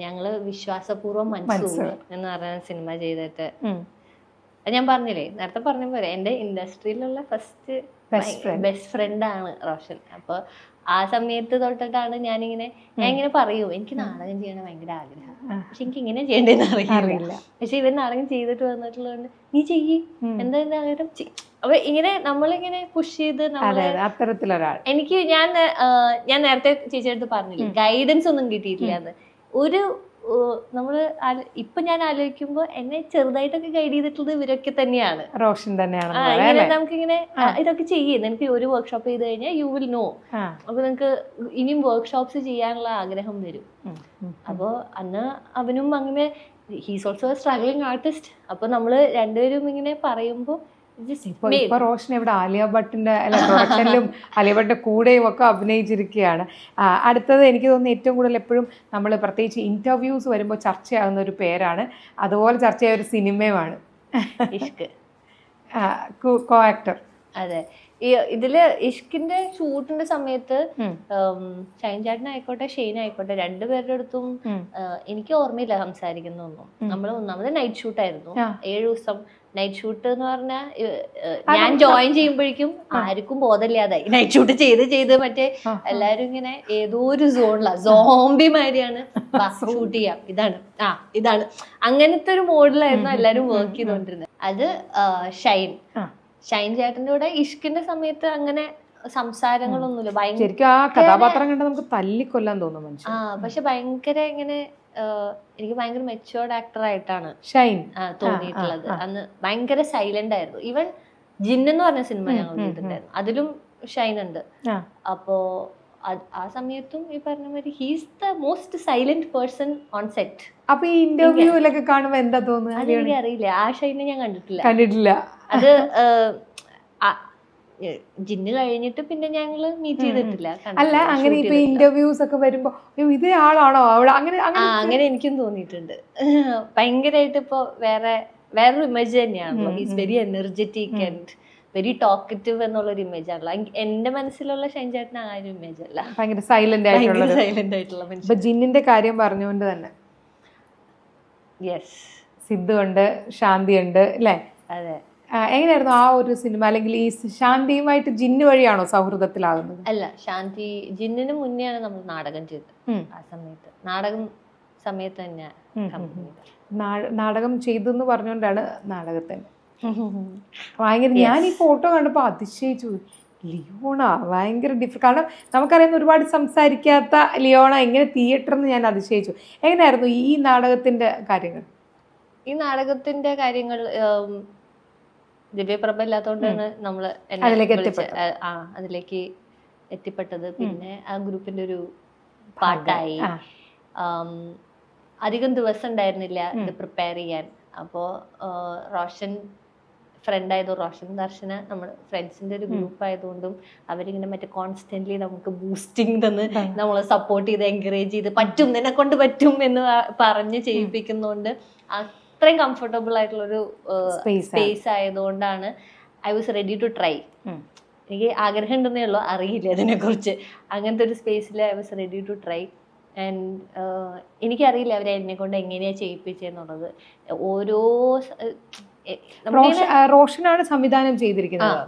ഞങ്ങൾ വിശ്വാസപൂർവം മൻസൂർ. എന്ന് പറയുന്ന സിനിമ ചെയ്തിട്ട് അത് ഞാൻ പറഞ്ഞില്ലേ നേരത്തെ പറഞ്ഞ പോലെ എന്റെ ഇൻഡസ്ട്രിയിലുള്ള ഫസ്റ്റ് ബെസ്റ്റ് ഫ്രണ്ട് ആണ് റോഷൻ. അപ്പോൾ ആ സമയത്ത് തൊട്ടിട്ടാണ് ഞാനിങ്ങനെ ഞാൻ ഇങ്ങനെ പറയൂ എനിക്ക് നാടകം ചെയ്യണം ഭയങ്കര ആഗ്രഹം. പക്ഷെ എനിക്ക് ഇങ്ങനെ ചെയ്യേണ്ടതെന്ന് അറിയില്ല. പക്ഷെ ഇവൻ നാടകം ചെയ്തിട്ട് വന്നിട്ടുള്ളതുകൊണ്ട് നീ ചെയ്യ്. എന്താ ആഗ്രഹം. അപ്പൊ ഇങ്ങനെ നമ്മളിങ്ങനെ പുഷ് ചെയ്ത് അത്തരത്തിലൊരാൾ. എനിക്ക് ഞാൻ ഞാൻ നേരത്തെ ചേച്ചിയുടെ പറഞ്ഞില്ലേ ഗൈഡൻസ് ഒന്നും കിട്ടിയിട്ടില്ല അത് ഒരു ആലോ- ഇപ്പൊ ഞാൻ ആലോചിക്കുമ്പോ എന്നെ ചെറുതായിട്ടൊക്കെ ഗൈഡ് ചെയ്തിട്ടുള്ളത് ഇവരൊക്കെ തന്നെയാണ്. റോഷൻ തന്നെയാണ് ഇങ്ങനെ നമുക്കിങ്ങനെ ഇതൊക്കെ ചെയ്യും. നിനക്ക് ഒരു വർക്ക്ഷോപ്പ് ചെയ്ത് കഴിഞ്ഞാൽ യു വിൽ നോ അപ്പൊ നിനക്ക് ഇനിയും വർക്ക്ഷോപ്സ് ചെയ്യാനുള്ള ആഗ്രഹം വരും. അപ്പോൾ അന്ന് അവനും അങ്ങനെ ഹീസ് ഓൾസോ സ്ട്രഗ്ലിംഗ് ആർട്ടിസ്റ്റ് അപ്പൊ നമ്മൾ രണ്ടുപേരും ഇങ്ങനെ പറയുമ്പോ just ഇപ്പൊ റോഷൻ ഇവിടെ ആലിയ ഭട്ടിന്റെ അല്ല പ്രൊഡക്ഷനിലും ആലിയ ഭട്ടിന്റെ കൂടെയും ഒക്കെ അഭിനയിച്ചിരിക്കുകയാണ്. അടുത്തത് എനിക്ക് തോന്നുന്നു ഏറ്റവും കൂടുതൽ എപ്പോഴും നമ്മൾ പ്രത്യേകിച്ച് ഇന്റർവ്യൂസ് വരുമ്പോൾ ചർച്ചയാകുന്ന ഒരു പേരാണ്. അതുപോലെ ചർച്ചയായ ഒരു സിനിമയുമാണ്. കോ ആക്ടർ അതെ. ഈ ഇതിൽ ഇഷ്കിന്റെ ഷൂട്ടിന്റെ സമയത്ത് ഷൈൻ ചേട്ടൻ ആയിക്കോട്ടെ ഷെയ്ൻ ആയിക്കോട്ടെ രണ്ടുപേരുടെ അടുത്തും എനിക്ക് ഓർമ്മയില്ല സംസാരിക്കുന്നൊന്നും നമ്മൾ ഒന്നാമത് നൈറ്റ് ഷൂട്ടായിരുന്നു ഏഴു ദിവസം നൈറ്റ് ഷൂട്ട് എന്ന് പറഞ്ഞാൽ ഞാൻ ജോയിൻ ചെയ്യുമ്പോഴേക്കും ആർക്കും ബോധമില്ലാതായി നൈറ്റ് ഷൂട്ട് ചെയ്ത് ചെയ്ത് മറ്റേ എല്ലാരും ഇങ്ങനെ ഏതോ ഒരു സോണിലാ സോംബി മാതിരിയാണ് ബസ് ഷൂട്ട് ചെയ്യാം. ഇതാണ്. ആ ഇതാണ്. അങ്ങനത്തെ ഒരു മോഡിലായിരുന്നു എല്ലാരും വർക്ക് ചെയ്തോണ്ടിരുന്നത് അത് ഷൈൻ. ഷൈൻ ചേട്ടന്റെ കൂടെ ഇഷ്കിന്റെ സമയത്ത് അങ്ങനെ സംസാരങ്ങളൊന്നുമില്ല. ഭയങ്കര ശരിക്കും ആ കഥാപാത്രം കണ്ട് നമുക്ക് തല്ലിക്കൊല്ലാൻ തോന്നും ആ പക്ഷെ ഭയങ്കര ഇങ്ങനെ എനിക്ക് ഭയങ്കര മെച്ചുവേർഡ് ആക്ടർ ആയിട്ടാണ് ഷൈൻ. തോന്നിയിട്ടുള്ളത്. അന്ന് ഭയങ്കര സൈലന്റ് ആയിരുന്നു. ഈവൻ ജിൻ എന്ന് പറഞ്ഞ സിനിമ ഞാൻ ചെയ്തിട്ടുണ്ടായിരുന്നു അതിലും ഷൈൻ ഉണ്ട്. അപ്പോ ആ സമയത്തും ഈ പറഞ്ഞ മാതിരി he's the most silent person on set അപ്പൊ ഈ ഇന്റർവ്യൂലൊക്കെ കാണുമ്പോ എന്താ തോന്നുന്നത് അതെനിക്ക് അറിയില്ല. ആ ഷൈനെ ഞാൻ കണ്ടിട്ടില്ല. കണ്ടിട്ടില്ല. അത് ജിന്ന് കഴിഞ്ഞിട്ട് പിന്നെ ഞങ്ങൾ മീറ്റ് ചെയ്തിട്ടില്ല. അല്ല അങ്ങനെ ഇപ്പൊ ഇന്റർവ്യൂസ് ഒക്കെ വരുമ്പോ ഇതേ ആളാണോ അവിടെ അങ്ങനെ അങ്ങനെ എനിക്കും തോന്നിയിട്ടുണ്ട്. ഭയങ്കരമായിട്ട് ഇപ്പൊ വേറെ വേറൊരു ഇമേജ് തന്നെയാണല്ലോ. Is very energetic and very talkative എന്നുള്ള ഒരു ഇമേജ് ആണല്ലോ. എന്റെ മനസ്സിലുള്ള ഷൈൻ ചേട്ടൻ ആ ഒരു ഇമേജ് അല്ല. ഭയങ്കര സൈലന്റ് ആയിട്ടുള്ള സൈലന്റ് ആയിട്ടുള്ള ജിന്നിന്റെ കാര്യം പറഞ്ഞുകൊണ്ട് തന്നെ. യെസ് സിദ്ധുണ്ട് ശാന്തി ഉണ്ട് അല്ലേ അതെ. എങ്ങനെയായിരുന്നു ആ ഒരു സിനിമ? അല്ലെങ്കിൽ ഈ ശാന്തിയുമായിട്ട് ജിന്നു വഴിയാണോ സൗഹൃദത്തിലാകുന്നത്? അല്ല ശാന്തി ജിന്നിന് മുന്നെയാണ് നമ്മൾ നാടകം ചെയ്തത് ആ സമയത്ത്. നാടകം സമയത്ത് തന്നെ നാടകം ചെയ്തു എന്ന് പറഞ്ഞുകൊണ്ടാണ് നാടകത്തിന് ഭയങ്കര ഞാൻ ഈ ഫോട്ടോ കണ്ടപ്പോൾ അതിശയിച്ചു. ലിയോണ ഭയങ്കര ഡിഫറെ കാരണം നമുക്കറിയുന്ന ഒരുപാട് സംസാരിക്കാത്ത ലിയോണ എങ്ങനെ തിയേറ്റർ എന്ന് ഞാൻ അതിശയിച്ചു. എങ്ങനെയായിരുന്നു ഈ നാടകത്തിന്റെ കാര്യങ്ങൾ? ഈ നാടകത്തിന്റെ കാര്യങ്ങൾ ദിവ്യപ്രഭ ഇല്ലാത്തതുകൊണ്ടാണ് നമ്മൾ അതിലേക്ക്. ആ അതിലേക്ക് എത്തിപ്പെട്ടത്. പിന്നെ ആ ഗ്രൂപ്പിന്റെ ഒരു പാട്ടായി. ആ. അധികം ദിവസം ഉണ്ടായിരുന്നില്ല ഇത് പ്രിപ്പയർ ചെയ്യാൻ. അപ്പോൾ റോഷൻ ഫ്രണ്ട് ആയത് റോഷൻ ദർശന നമ്മൾ ഫ്രണ്ട്സിന്റെ ഒരു ഗ്രൂപ്പ് ആയതുകൊണ്ടും അവരിങ്ങനെ മറ്റേ കോൺസ്റ്റന്റ്ലി നമുക്ക് ബൂസ്റ്റിംഗ് തന്ന് നമ്മളെ സപ്പോർട്ട് ചെയ്ത് എൻകറേജ് ചെയ്ത് പറ്റും നിന്നെ കൊണ്ട് പറ്റും എന്ന് പറഞ്ഞ് ചെയ്യിപ്പിക്കുന്നതുകൊണ്ട് അത്രയും കംഫർട്ടബിൾ ആയിട്ടുള്ള ഒരു സ്പേസ് ആയതുകൊണ്ടാണ് I was ready to try എനിക്ക് ആഗ്രഹം ഉണ്ടെന്നേ ഉള്ളൂ അറിയില്ല അതിനെക്കുറിച്ച്. അങ്ങനത്തെ ഒരു സ്പേസിൽ I was ready to try and എനിക്കറിയില്ല അവരെ എന്നെ കൊണ്ട് എങ്ങനെയാ ചെയ്യിപ്പിച്ചെന്നുള്ളത്. ഓരോ റോഷനാണ് സംവിധാനം ചെയ്തിരിക്കുന്നത്.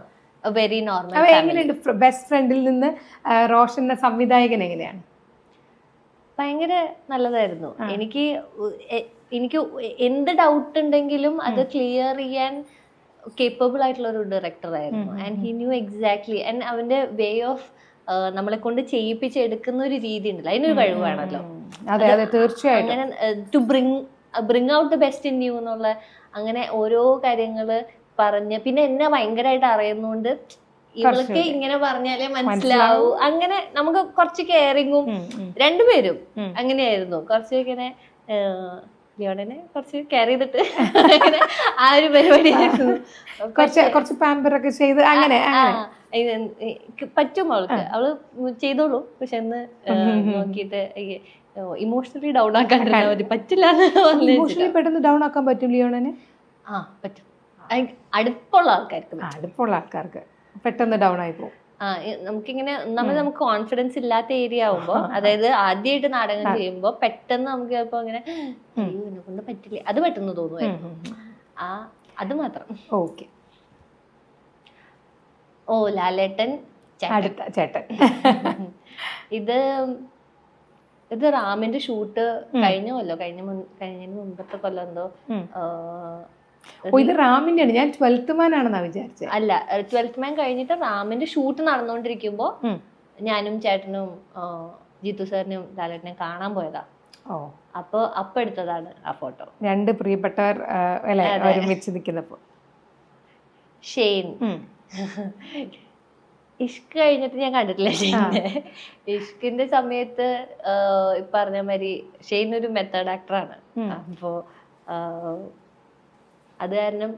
വെരി നോർമൽ എങ്ങനെയുണ്ട്? ബെസ്റ്റ് ഫ്രണ്ടിൽ നിന്ന് റോഷൻ റോഷന്റെ സംവിധായകൻ എങ്ങനെയാണ്? ഭയങ്കര നല്ലതായിരുന്നു. എനിക്ക് എനിക്ക് എന്ത് ഡൗട്ട് ഉണ്ടെങ്കിലും അത് ക്ലിയർ ചെയ്യാൻ കേപ്പബിൾ ആയിട്ടുള്ള ഒരു ഡയറക്ടർ ആയിരുന്നു. And he knew exactly and അവന്റെ വേ ഓഫ് നമ്മളെ കൊണ്ട് ചെയ്യിപ്പിച്ചെടുക്കുന്ന ഒരു രീതി ഉണ്ടല്ലോ. അതിനൊരു കഴിവ് വേണമല്ലോ. അതെ അതെ തീർച്ചയായിട്ടും. അങ്ങനെ to bring bring out the best in you എന്നുള്ള അങ്ങനെ ഓരോ കാര്യങ്ങൾ പറഞ്ഞ് പിന്നെ എന്നെ ഭയങ്കരമായിട്ട് അറിയുന്നോണ്ട് ഇവൾക്ക് ഇങ്ങനെ പറഞ്ഞാലേ മനസ്സിലാവൂ. അങ്ങനെ നമുക്ക് കുറച്ച് കെയറിങ്ങും. രണ്ടുപേരും അങ്ങനെയായിരുന്നു. കുറച്ച് ഇങ്ങനെ ലിയോണനെ കുറച്ച് കെയർ ചെയ്തിട്ട് ആ ഒരു പരിപാടി കുറച്ച് കുറച്ച് പാമ്പറൊക്കെ ചെയ്ത് അങ്ങനെ പറ്റും അവൾക്ക്. അവൾ ചെയ്തോളൂ. പക്ഷെ എന്ന് നോക്കിയിട്ട് ഇമോഷണലി ഡൗൺ ആക്കാൻ പറ്റില്ല ഇമോഷണലി പെട്ടെന്ന് ഡൗൺ ആക്കാൻ പറ്റും ലിയോണന്? ആ പറ്റും. അടുപ്പുള്ള ആൾക്കാർക്ക് അടുപ്പുള്ള ആൾക്കാർക്ക് പെട്ടെന്ന് ഡൗൺ ആയി പോകും. നമുക്കിങ്ങനെ നമ്മൾ നമുക്ക് കോൺഫിഡൻസ് ഇല്ലാത്ത ഏരിയ ആവുമ്പോ അതായത് ആദ്യമായിട്ട് നാടകം ചെയ്യുമ്പോ പെട്ടെന്ന് നമുക്ക് ചിലപ്പോ അങ്ങനെ അയ്യോ എന്നെ കൊണ്ട് പറ്റില്ല. അത് പെട്ടെന്ന് തോന്നുമായിരുന്നു. ആ അത് മാത്രം. ഓക്കെ. ഓ ലാലേട്ടൻ ചേട്ടൻ. അടുത്ത ചേട്ടൻ. ഇത് ഇത് റാമിന്റെ ഷൂട്ട് കഴിഞ്ഞ കൊല്ലോ കഴിഞ്ഞ കഴിഞ്ഞതിന് മുമ്പത്തെ കൊല്ലം എന്തോ ഓ ഇത് റാമിന്റെയാണ്. ഞാൻ ട്വൽത്ത് മാൻ ആണെന്നാ വിചാരിച്ചത് അല്ല ട്വൽത്ത് മാൻ കഴിഞ്ഞിട്ട് റാമിന്റെ ഷൂട്ട് നടന്നുകൊണ്ടിരിക്കുമ്പോ ഞാനും ചേട്ടനും ജിത്തു സാറിനും ലാലേട്ടനെ കാണാൻ പോയതാ. ഓ. അപ്പൊ അപ്പൊ എടുത്തതാണ് ആ ഫോട്ടോ. രണ്ട് പ്രിയപ്പെട്ടവർ അല്ലെ ഒരുമിച്ച് നിൽക്കുന്നപ്പോ. ഷെയ്ൻ. ഇഷ്ക് കഴിഞ്ഞിട്ട് ഞാൻ കണ്ടിട്ടില്ല ഷെയ്നെ ഇഷ്കിന്റെ സമയത്ത് പറഞ്ഞ മാതിരി ഷെയ്ൻ ഒരു മെത്തേഡ് ആക്ടറാണ് അപ്പോ അത് കാരണം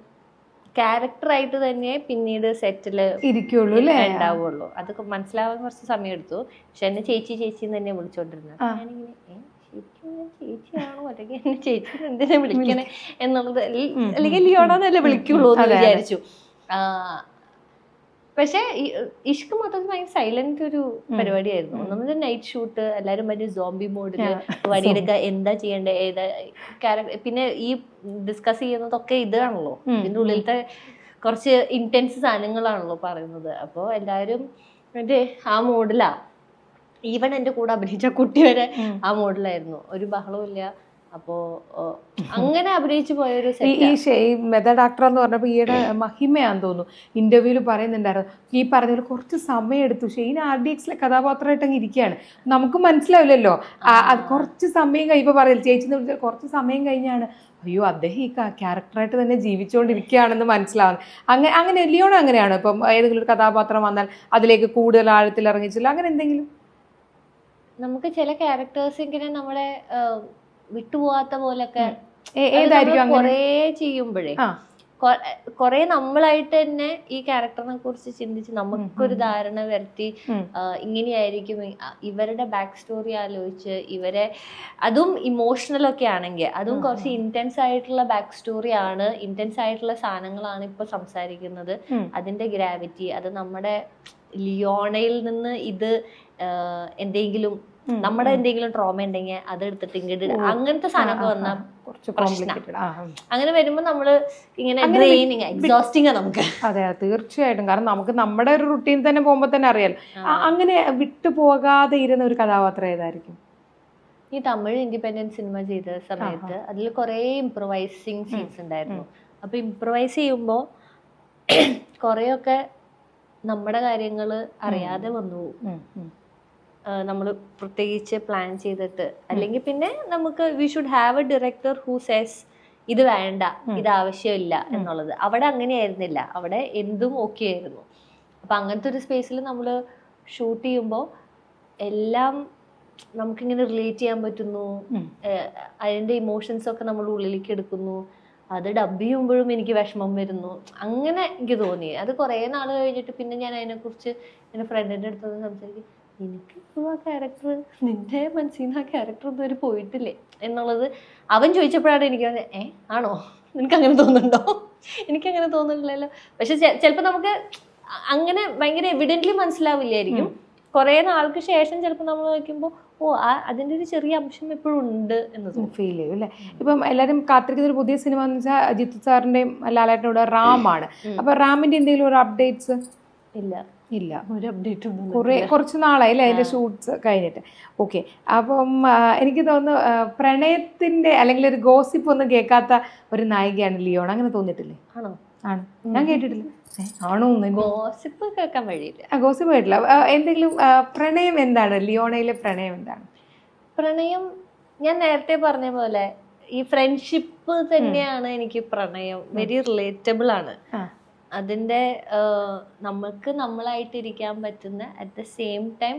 ക്യാരക്ടറായിട്ട് തന്നെ പിന്നീട് സെറ്റിൽ ഇരിക്കുള്ളൂ ഉണ്ടാവുള്ളൂ. അത് മനസ്സിലാവാൻ കുറച്ച് സമയം എടുത്തു. പക്ഷെ എന്നെ ചേച്ചി ചേച്ചി തന്നെ വിളിച്ചോണ്ടിരുന്നത്. അപ്പൊ ഞാനിങ്ങനെ "ഏ, ശരിക്കും ചേച്ചിയാണോ? അല്ലെങ്കിൽ എന്നെ ചേച്ചി എന്തിനാ വിളിക്കണേ? എന്നുള്ളത് അല്ല- അല്ലെങ്കിൽ ലിയോണെന്നല്ലേ വിളിക്കുള്ളൂ എന്ന് വിചാരിച്ചു. ആ, പക്ഷെ ഇഷ്ക് മൊത്തത്തിൽ ഭയങ്കര സൈലന്റ് ഒരു പരിപാടിയായിരുന്നു. ഒന്നാമത് നൈറ്റ് ഷൂട്ട് എല്ലാരും മറ്റേ സോംബി മോഡിൽ വടിയെടുക്കുക എന്താ ചെയ്യേണ്ടത് ഏതാ ക്യാരക്ടർ പിന്നെ ഈ ഡിസ്കസ് ചെയ്യുന്നതൊക്കെ ഇതാണല്ലോ. ഇതിന്റെ ഉള്ളിലത്തെ കുറച്ച് ഇന്റൻസ് സാധനങ്ങളാണല്ലോ പറയുന്നത്. അപ്പോൾ എല്ലാരും മറ്റേ ആ മോഡിലാ ഈവൻ എന്റെ കൂടെ അഭിനയിച്ച കുട്ടി വരെ ആ മോഡിലായിരുന്നു ഒരു ബഹളവും ഇല്ല. അപ്പോ അങ്ങനെ അഭിനയിച്ചു പോയൊരു ഈ മെത ഈ എന്ന് പറഞ്ഞപ്പോൾ ഈയിടെ മഹിമയാന്ന് തോന്നുന്നു. ഇന്റർവ്യൂവിൽ പറയുന്നുണ്ടായിരുന്നു. ഈ പറഞ്ഞ കുറച്ച് സമയം എടുത്തു ഷെയ്ൻ ആർ ഡി എക്സിലെ കഥാപാത്രമായിട്ട് അങ്ങ് ഇരിക്കുകയാണ്. നമുക്ക് മനസ്സിലാവില്ലല്ലോ. അത് കുറച്ച് സമയം കഴിയുമ്പോൾ പറയില്ല ചേച്ചി എന്ന് വിളിച്ചാൽ കുറച്ച് സമയം കഴിഞ്ഞാണ്. അയ്യോ അദ്ദേഹം ഈ ക്യാരക്ടറായിട്ട് തന്നെ ജീവിച്ചുകൊണ്ടിരിക്കുകയാണെന്ന് മനസ്സിലാവുന്നത് അങ്ങനെ അങ്ങനെ എല്ലിയോണം അങ്ങനെയാണ്? ഇപ്പം ഏതെങ്കിലും ഒരു കഥാപാത്രം വന്നാൽ അതിലേക്ക് കൂടുതൽ ആഴത്തിൽ ഇറങ്ങിച്ചില്ല. അങ്ങനെ എന്തെങ്കിലും? നമുക്ക് ചില ക്യാരക്ടേഴ്സ് ഇങ്ങനെ നമ്മളെ വിട്ടുപോകാത്ത പോലൊക്കെ കൊറേ ചെയ്യുമ്പോഴേ. കൊറേ നമ്മളായിട്ട് തന്നെ ഈ ക്യാരക്ടറിനെ കുറിച്ച് ചിന്തിച്ച് നമുക്കൊരു ധാരണ വരുത്തി ഇങ്ങനെയായിരിക്കും ഇവരുടെ ബാക്ക് സ്റ്റോറി ആലോചിച്ച് ഇവരെ അതും ഇമോഷണൽ ഒക്കെ ആണെങ്കിൽ അതും കുറച്ച് ഇന്റൻസ് ആയിട്ടുള്ള ബാക്ക് സ്റ്റോറി ആണ് ഇന്റൻസ് ആയിട്ടുള്ള സാധനങ്ങളാണ് ഇപ്പൊ സംസാരിക്കുന്നത്. അതിന്റെ ഗ്രാവിറ്റി അത് നമ്മുടെ ലിയോണയിൽ നിന്ന് ഇത് എന്തെങ്കിലും നമ്മുടെ എന്തെങ്കിലും ട്രോമ ഉണ്ടെങ്കിൽ അത് എടുത്തിട്ട് ഇങ്ങോട്ട് അങ്ങനത്തെ സാധനമൊക്കെ വന്നാൽ കുറച്ച്. കോംപ്ലിക്കേറ്റഡ് അങ്ങനെ വരുമ്പോ നമ്മൾ ഇങ്ങനെ ട്രെയിനിങ് ഡ്രെയിനിങ് എക്സോസ്റ്റിംഗ് നമുക്ക്. അതെ തീർച്ചയായിട്ടും. കാരണം നമുക്ക് നമ്മുടെ ഒരു റുട്ടീൻ തന്നെ പോകുമ്പോൾ തന്നെ അറിയാലോ. അങ്ങനെ വിട്ടു പോകാതെ ഇരുന്ന ഒരു കഥാപാത്രം ഏതായിരിക്കും? ഈ തമിഴ് ഇൻഡിപെൻഡന്റ് സിനിമ ചെയ്ത സമയത്ത് അതിൽ കുറേ ഇംപ്രവൈസിങ് സീൻസ് ഉണ്ടായിരുന്നു. അപ്പൊ ഇംപ്രവൈസ് ചെയ്യുമ്പോൾ കുറേയൊക്കെ നമ്മുടെ കാര്യങ്ങൾ അറിയാതെ വന്നു പോകും. നമ്മൾ പ്രത്യേകിച്ച് പ്ലാൻ ചെയ്തിട്ട്. അല്ലെങ്കിൽ പിന്നെ നമുക്ക് we should have a director who says ഇത് വേണ്ട ഇത് ആവശ്യമില്ല എന്നുള്ളത്. അവിടെ അങ്ങനെയായിരുന്നില്ല അവിടെ എന്തും ഓക്കെ ആയിരുന്നു. അപ്പൊ അങ്ങനത്തെ ഒരു സ്പേസിൽ നമ്മൾ ഷൂട്ട് ചെയ്യുമ്പോൾ എല്ലാം നമുക്കിങ്ങനെ റിലേറ്റ് ചെയ്യാൻ പറ്റുന്നു. അതിന്റെ ഇമോഷൻസ് ഒക്കെ നമ്മൾ ഉള്ളിലേക്ക് എടുക്കുന്നു. അത് ഡബ് ചെയ്യുമ്പോഴും എനിക്ക് വിഷമം വരുന്നു. അങ്ങനെ എനിക്ക് തോന്നി. അത് കുറേ നാൾ കഴിഞ്ഞിട്ട് പിന്നെ ഞാൻ അതിനെക്കുറിച്ച് എന്റെ ഫ്രണ്ടിന്റെ അടുത്ത് സംസാരിക്കും. നിനക്ക് ഇപ്പോൾ ആ ക്യാരക്ടർ നിന്റെ മനസ്സിൽ നിന്ന് ആ ക്യാരക്ടർ ഇതുവരെ പോയിട്ടില്ലേ? എന്നുള്ളത് അവൻ ചോദിച്ചപ്പോഴാണ് എനിക്ക് പറഞ്ഞത് ഏ ആണോ? നിനക്ക് അങ്ങനെ തോന്നുന്നുണ്ടോ? എനിക്ക് അങ്ങനെ തോന്നുന്നില്ലല്ലോ. പക്ഷെ ചിലപ്പോൾ നമുക്ക് അങ്ങനെ ഭയങ്കര എവിഡന്റ്ലി മനസ്സിലാവില്ലായിരിക്കും. കുറേ നാൾക്ക് ശേഷം ചിലപ്പോൾ നമ്മൾ നോക്കുമ്പോൾ ഓ ആ അതിന്റെ ഒരു ചെറിയ അംശം എപ്പോഴും ഉണ്ട് എന്ന് ഫീൽ ചെയ്യും അല്ലേ? ഇപ്പം എല്ലാവരും കാത്തിരിക്കുന്ന ഒരു പുതിയ സിനിമ എന്ന് വെച്ചാൽ അജിത് സാറിന്റെയും ലാലേട്ടന്റെ കൂടെ ആണ് അപ്പോൾ റാമിന്റെ എന്തെങ്കിലും ഒരു അപ്ഡേറ്റ്സ് ഇല്ല. ഇല്ല. ഒരു അപ്ഡേറ്റ് ഒന്നും കുറെ കുറച്ച് നാളായി അല്ലേ അതിന്റെ ഷൂട്ട്സ് കഴിഞ്ഞിട്ട്. ഓക്കെ അപ്പം എനിക്ക് തോന്നുന്നു പ്രണയത്തിന്റെ അല്ലെങ്കിൽ ഒരു ഗോസിപ്പ് ഒന്നും കേൾക്കാത്ത ഒരു നായികയാണ് ലിയോൺ. അങ്ങനെ തോന്നിയിട്ടില്ലേ? ആണോ? ആണ്. ഞാൻ കേട്ടിട്ടില്ല. ആണോ ഗോസിപ്പ് കേൾക്കാൻ വഴിയില്ല. ഗോസിപ്പ് കേട്ടില്ല എന്തെങ്കിലും പ്രണയം എന്താണ്? ലിയോണയിലെ പ്രണയം എന്താണ്? പ്രണയം ഞാൻ നേരത്തെ പറഞ്ഞ പോലെ ഈ ഫ്രണ്ട്ഷിപ്പ് തന്നെയാണ് എനിക്ക് പ്രണയം. വെരി റിലേറ്റബിൾ ആണ്. അതിന്റെ നമുക്ക് നമ്മളായിട്ട് ഇരിക്കാൻ പറ്റുന്ന അറ്റ് ദ സെയിം ടൈം.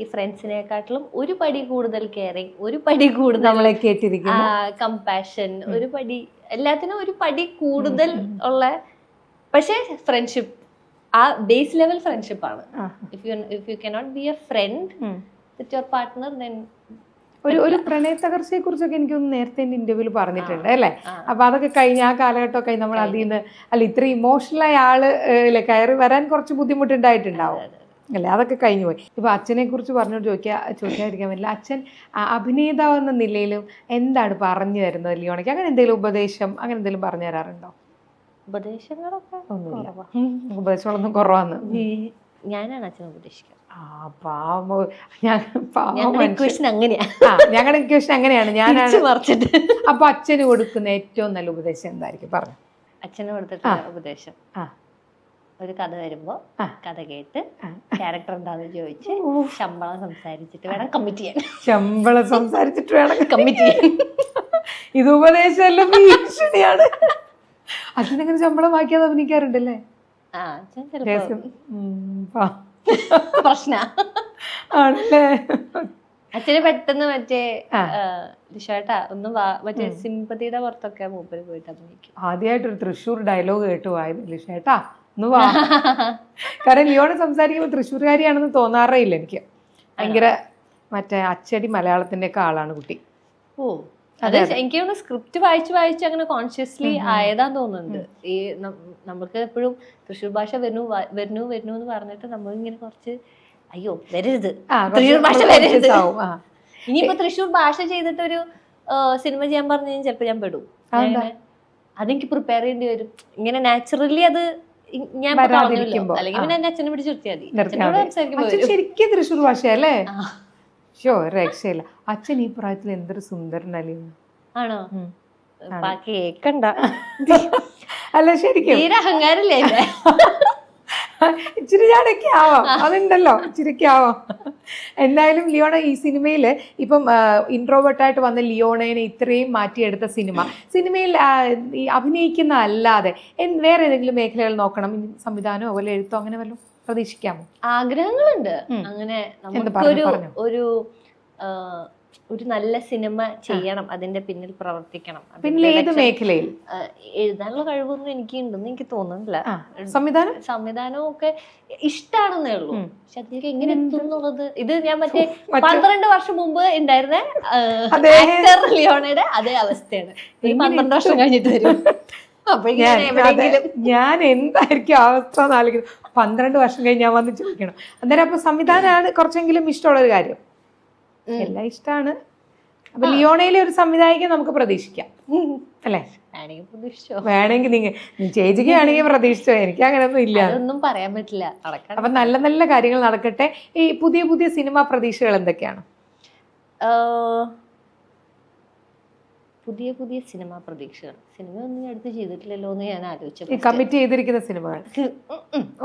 ഈ ഫ്രണ്ട്സിനെക്കാട്ടിലും ഒരു പടി കൂടുതൽ കെയറിങ് ഒരു പടി കൂടുതൽ നമ്മളെ കേട്ടിരിക്കുന്നു. കമ്പാഷൻ ഒരു പടി എല്ലാത്തിനും ഒരു പടി കൂടുതൽ ഉള്ള പക്ഷേ ഫ്രണ്ട്ഷിപ്പ് ആ ബേസ് ലെവൽ ഫ്രണ്ട്ഷിപ്പ് ആണ്. If you if you cannot be a friend. With your partner then ഒരു ഒരു പ്രണയ തകർച്ചയെ കുറിച്ചൊക്കെ എനിക്കൊന്ന് നേരത്തെ എന്റെ ഇന്റർവ്യൂവിൽ പറഞ്ഞിട്ടുണ്ട് അല്ലേ. അപ്പൊ അതൊക്കെ കഴിഞ്ഞ ആ കാലഘട്ടമൊക്കെ നമ്മൾ അതിൽ നിന്ന് അല്ല ഇത്ര ഇമോഷണൽ ആയ ആൾ അല്ലെ കയറി വരാൻ കുറച്ച് ബുദ്ധിമുട്ടുണ്ടായിട്ടുണ്ടാവും അല്ലേ? അതൊക്കെ കഴിഞ്ഞു പോയി. ഇപ്പൊ അച്ഛനെ കുറിച്ച് പറഞ്ഞോട് ചോദിക്കാ ചോദിക്കാതിരിക്കാൻ പറ്റില്ല. അച്ഛൻ അഭിനേതാവ് എന്ന നിലയിലും എന്താണ് പറഞ്ഞു തരുന്നത് ലിയോണയ്ക്ക്? അങ്ങനെ എന്തെങ്കിലും ഉപദേശം അങ്ങനെ എന്തെങ്കിലും പറഞ്ഞു തരാറുണ്ടോ? ഉപദേശങ്ങളൊക്കെ ഒന്നുമില്ല. ഉപദേശങ്ങളൊന്നും കുറവാന്ന്. ഞാനാണ് അച്ഛനെ ഉപദേശിക്കുക ആ പാവം. ഞങ്ങളുടെ. ഇക്വേഷൻ അങ്ങനെയാണ്. ഞാനാണ് മറിച്ചിട്ട്. അപ്പൊ അച്ഛന് കൊടുക്കുന്ന ഏറ്റവും നല്ല ഉപദേശം എന്തായിരിക്കും? പറഞ്ഞു. അച്ഛന് കൊടുത്തിട്ടുള്ള ഉപദേശം. ഒരു കഥ വരുമ്പോ കഥ കേട്ട്. ക്യാരക്ടർ എന്താണെന്ന് ചോദിച്ച് ശമ്പളം സംസാരിച്ചിട്ട് വേണം കമ്മിറ്റ് ചെയ്യാൻ. ശമ്പളം സംസാരിച്ചിട്ട് വേണം കമ്മിറ്റ് ചെയ്യാൻ. ഇത് ഉപദേശമല്ല? ഭീഷണിയാണ്. അച്ഛനെങ്ങനെ ശമ്പളം വാക്കിയത് അഭിനയിക്കാറുണ്ടല്ലേ? ആ അച്ഛൻ ചിലപ്പോ. പ്രശ്ന ആണല്ലേ? അച്ഛന് പെട്ടെന്ന് മറ്റേ. ലിഷേട്ടാ ഒന്നും മറ്റേ സിമ്പതിയുടെ പുറത്തൊക്കെ മൂപ്പര് പോയിട്ട് അഭിനയിക്കും ആദ്യമായിട്ട് ഒരു തൃശ്ശൂർ ഡയലോഗ് കേട്ടു വായിരുന്നു ചേട്ടാ ഒന്ന് വാ. കാരണം ലിയോണ് സംസാരിക്കുമ്പോൾ തൃശ്ശൂർകാരിയാണെന്ന് തോന്നാറേ ഇല്ല എനിക്ക്. ഭയങ്കര മറ്റേ അച്ചടി മലയാളത്തിന്റെ ഒക്കെ ആളാണ് കുട്ടി. ഓ. അത് എനിക്ക് തോന്നുന്നു സ്ക്രിപ്റ്റ് വായിച്ച് വായിച്ച് അങ്ങനെ കോൺഷ്യസ്ലി ആയതാന്ന് തോന്നുന്നുണ്ട്. ഈ നമുക്ക് എപ്പോഴും തൃശ്ശൂർ ഭാഷ വരുന്നു വരുന്നു വരുന്നു എന്ന് പറഞ്ഞിട്ട് നമ്മൾ ഇങ്ങനെ കുറച്ച് അയ്യോ വരരുത്. തൃശ്ശൂർ ഭാഷ വരരുത്. ഇനിയിപ്പോ തൃശ്ശൂർ ഭാഷ ചെയ്തിട്ടൊരു സിനിമ ചെയ്യാൻ പറഞ്ഞു കഴിഞ്ഞാൽ ചിലപ്പോ ഞാൻ പെടും. അതെനിക്ക് പ്രിപ്പയർ ചെയ്യേണ്ടി വരും. ഇങ്ങനെ നാച്ചുറലി അത് ഞാൻ. അല്ലെങ്കിൽ പിന്നെ എന്നെ അച്ഛനെ പിടിച്ചു നിർത്തിയാൽ മതി. ശരിക്കും തൃശ്ശൂർ ഭാഷയല്ലേ. ഷോ രക്ഷയില്ല അച്ഛൻ ഈ പ്രായത്തിൽ എന്തൊരു സുന്ദരനല്ലേ? ആണോ? കേക്കണ്ട. അല്ല ശരിക്കും. അഹങ്കാരല്ലേ? ഇച്ചിരി ചാടൊക്കെ ആവാം. അതുണ്ടല്ലോ ഇച്ചിരിക്ക് ആവാം. എന്തായാലും ലിയോണ ഈ സിനിമയിൽ ഇപ്പം ഇൻട്രോവേർട്ടായിട്ട് വന്ന ലിയോണേനെ ഇത്രയും മാറ്റിയെടുത്ത സിനിമ. സിനിമയിൽ ഈ അഭിനയിക്കുന്ന അല്ലാതെ വേറെ ഏതെങ്കിലും മേഖലകൾ നോക്കണം. സംവിധാനമോ അതുപോലെ എഴുത്തോ അങ്ങനെ വല്ലതും? പ്രതീക്ഷിക്കാമോ? ആഗ്രഹങ്ങളുണ്ട്. അങ്ങനെ നമുക്കൊരു ഒരു ഒരു നല്ല സിനിമ ചെയ്യണം. അതിന്റെ പിന്നിൽ പ്രവർത്തിക്കണം. പിന്നെ ഏത് മേഖലയിൽ? എഴുതാനുള്ള കഴിവൊന്നും എനിക്ക് ഉണ്ടെന്ന് എനിക്ക് തോന്നുന്നില്ല. സംവിധാനം? സംവിധാനവും ഒക്കെ ഇഷ്ടാണെന്നേ ഉള്ളൂ. പക്ഷെ അതിലേക്ക് എങ്ങനെ എത്തും എന്നുള്ളത് ഇത് ഞാൻ മറ്റേ പന്ത്രണ്ട് വർഷം മുമ്പ് ഉണ്ടായിരുന്ന ലിയോണയുടെ അതേ അവസ്ഥയാണ്. ഈ പന്ത്രണ്ട് വർഷം കഴിഞ്ഞിട്ട് വരും. ഞാൻ എന്തായിരിക്കും അവസ്ഥ എന്ന് ആലോചിക്കുന്നത് പന്ത്രണ്ട് വർഷം കഴിഞ്ഞ് ഞാൻ വന്ന് ചോദിക്കണം. അന്നേരം അപ്പൊ സംവിധാനമാണ് കുറച്ചെങ്കിലും ഇഷ്ടമുള്ള ഒരു കാര്യം എല്ലാം ഇഷ്ടമാണ് അപ്പൊ ലിയോണയിലെ ഒരു സംവിധായകൻ നമുക്ക് പ്രതീക്ഷിക്കാം. അല്ലേ? വേണമെങ്കിൽ നിങ്ങൾ ചേച്ചിക്ക് വേണമെങ്കിൽ പ്രതീക്ഷിച്ചോ? എനിക്ക് അങ്ങനെയൊന്നും ഇല്ല. ഒന്നും പറയാൻ പറ്റില്ല. അപ്പൊ നല്ല നല്ല കാര്യങ്ങൾ നടക്കട്ടെ. ഈ പുതിയ പുതിയ സിനിമ പ്രതീക്ഷകൾ എന്തൊക്കെയാണ്? പുതിയ പുതിയ സിനിമ പ്രതീക്ഷകൾ. സിനിമ ഒന്നും ഞാൻ അടുത്ത് ചെയ്തിട്ടില്ലല്ലോ എന്ന് ഞാൻ ആലോചിച്ചു കമ്മിറ്റ് ചെയ്തിരിക്കുന്ന സിനിമകൾ.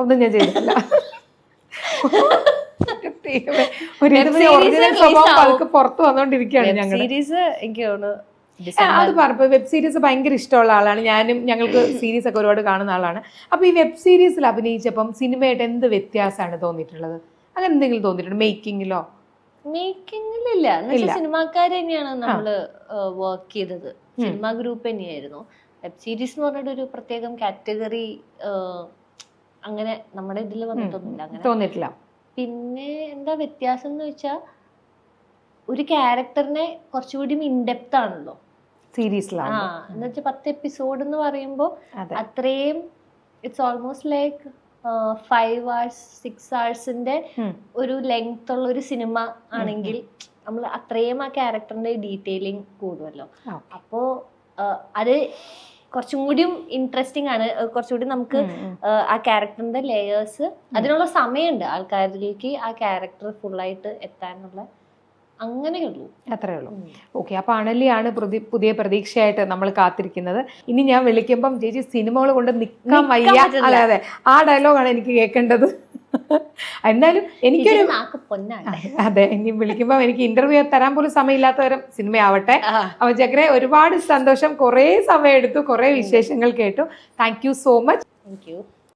ഒന്നും ഞാൻ ചെയ്തിട്ടില്ല. പുറത്തു വന്നോണ്ടിരിക്കുകയാണ് സീരീസ് എനിക്ക് തോന്നുന്നു അത് പറഞ്ഞു വെബ് സീരീസ് ഭയങ്കര ഇഷ്ടമുള്ള ആളാണ്. ഞാനും ഞങ്ങൾക്ക് സീരീസ് ഒക്കെ ഒരുപാട് കാണുന്ന ആളാണ്. അപ്പൊ ഈ വെബ് സീരീസിൽ അഭിനയിച്ചപ്പം സിനിമയായിട്ട് എന്ത് വ്യത്യാസമാണ് തോന്നിയിട്ടുള്ളത്? അങ്ങനെ എന്തെങ്കിലും തോന്നിയിട്ടുണ്ട്? മേക്കിങ്ങിലോ മേക്കിങ്ങിലില്ല. സിനിമാക്കാർ തന്നെയാണ് നമ്മൾ വർക്ക് ചെയ്തത്. സിനിമ ഗ്രൂപ്പ് തന്നെയായിരുന്നു. വെബ് സീരീസ് എന്ന് പറഞ്ഞിട്ട് ഒരു പ്രത്യേകം കാറ്റഗറി അങ്ങനെ നമ്മുടെ ഇതിൽ വന്നിട്ടൊന്നുമില്ല. അങ്ങനെ തോന്നിട്ടില്ല പിന്നെ എന്താ വ്യത്യാസം എന്ന് വെച്ചാൽ ഒരു ക്യാരക്ടറിനെ കുറച്ചുകൂടി ഇൻഡെപ്ത് ആണല്ലോ. ആ സീരീസിലാണ് എന്ന് വെച്ചാൽ പത്ത് എപ്പിസോഡ് എന്ന് പറയുമ്പോൾ അതെ. അത്രയും it's almost like five hours six ആഴ്സിന്റെ. ഒരു ലെങ്ത് ഉള്ള ഒരു സിനിമ ആണെങ്കിൽ നമ്മൾ അത്രയും ആ ക്യാരക്ടറിന്റെ ഡീറ്റെയിലിംഗ് കൂടുമല്ലോ. അപ്പോ അത് കുറച്ചും കൂടിയും ഇൻട്രസ്റ്റിംഗ് ആണ്. കുറച്ചും കുറച്ചുകൂടി നമുക്ക് ആ ക്യാരക്ടറിന്റെ ലേയേഴ്സ് അതിനുള്ള സമയമുണ്ട് ആൾക്കാരിലേക്ക് ആ ക്യാരക്ടർ ഫുള്ളായിട്ട് എത്താനുള്ള അങ്ങനെയുള്ളൂ അത്രേ ഉള്ളൂ. ഓക്കെ അപ്പൊ അണലിയാണ് പുതിയ പ്രതീക്ഷയായിട്ട് നമ്മൾ കാത്തിരിക്കുന്നത്. ഇനി ഞാൻ വിളിക്കുമ്പം ചേച്ചി സിനിമകൾ കൊണ്ട് നിൽക്കാൻ വയ്യ. അതെ അതെ. ആ ഡയലോഗാണ് എനിക്ക് കേൾക്കേണ്ടത്. എന്നാലും എനിക്കൊരു അതെ ഇനി വിളിക്കുമ്പോൾ എനിക്ക് ഇന്റർവ്യൂ തരാൻ പോലും സമയമില്ലാത്തവരും സിനിമയാവട്ടെ. അപ്പൊ ചക്രെ ഒരുപാട് സന്തോഷം. കുറേ സമയം എടുത്തു കുറേ വിശേഷങ്ങൾ കേട്ടു. Thank you so much thank you